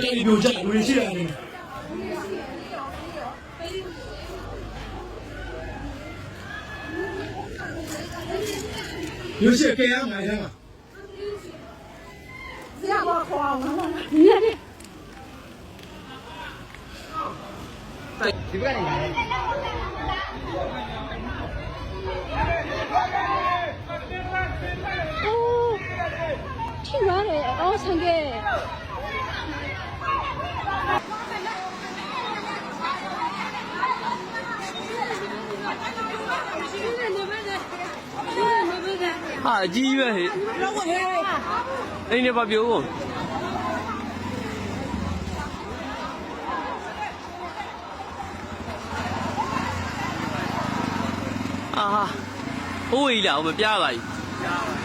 တယ်လီပြိုကျလူတွေရှိတယ်နေ有些给俺买的嘛，哦，挺软的，哦，唱歌。 ဟာအကြီးပဲဟဲ့အိမ်နေပါပြောဦးအာဟိုးကြီးလာမပြပါဘူး